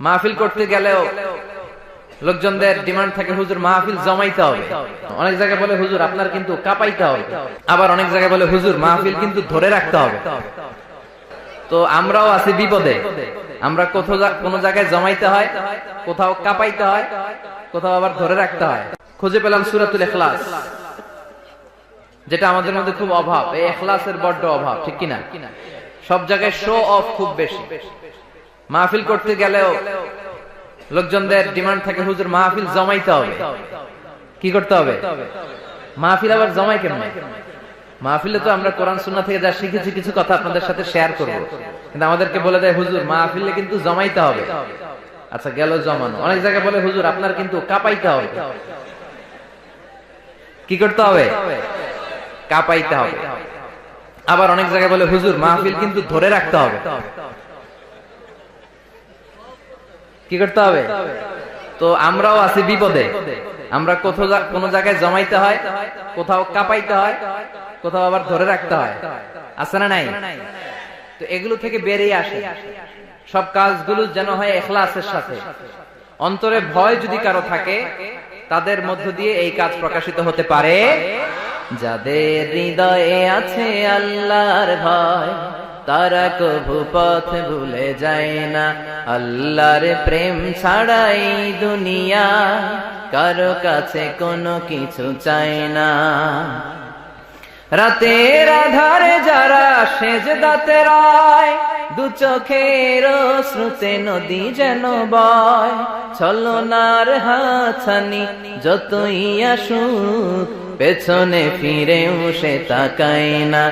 মাহফিল করতে গেলেও লোকজনদের ডিমান্ড থাকে, হুজুর, মাহফিল জমাইতে হবে। অনেক জায়গায় বলে, হুজুর, আপনার কিন্তু কাপাইতে হবে। আবার অনেক জায়গায় বলে, হুজুর, মাহফিল কিন্তু ধরে রাখতে হবে। তো আমরাও আছি বিপদে। আমরা কোথাও কোনো জায়গায় জমাইতে হয়, কোথাও কাপাইতে হয়, কোথাও আবার ধরে রাখতে হয়। খুঁজে পেলাম সুরাতুল এখলাস যেটা আমাদের মধ্যে খুব অভাব। এই এখলাসের বড্ড অভাব, ঠিক কিনা? সব জায়গায় শো অফ খুব বেশি। মাহফিল করতে গেলেও লোকজনদের ডিমান্ড থাকে, হুজুর, মাহফিল জমাইতে হবে। কি করতে হবে? মাহফিল আবার জমাই কেমন? মাহফিলে তো আমরা কোরআন, সুন্নাহ থেকে যা শিখেছি, কিছু কথা আপনাদের সাথে শেয়ার করব। কিন্তু আমাদেরকে বলে দেয়, হুজুর, মাহফিলে কিন্তু জমাইতে হবে। আচ্ছা গেল জমানো। অনেক জায়গায় বলে, হুজুর, আপনার কিন্তু কাপাইতে হবে। কি করতে হবে? কাপাইতে হবে। আবার অনেক জায়গায় বলে, হুজুর, মাহফিল কিন্তু ধরে রাখতে হবে। কি করতে হবে? তো আমরাও আছি বিপদে। আমরা কোথাও কোনো জায়গায় জমাইতে হয়, কোথাও কাপাইতে হয়, কোথাও আবার ধরে রাখতে হয়। আছে না নাই? তো এগুলো থেকে বেরিয়ে আসে। সব কাজগুলো যেন হয় এখলাসের সাথে। অন্তরে ভয় যদি কারও থাকে, তাদের মধ্য দিয়ে এই কাজ প্রকাশিত হতে পারে। যাদের হৃদয়ে আছে আল্লাহর ভয় তারা কভু পথ ভুলে যায় না। আল্লাহর প্রেম ছাড়াই দুনিয়া কারও কাছে কোনো কিছু চায় না। রাতের আধারে যারা সেজ দাতে রায়, দু চোখের শ্রুতে নদী যেন বয়। ছলনার হাছানি যতই আসুক, পেছনে ফিরেও সে তাকায় না।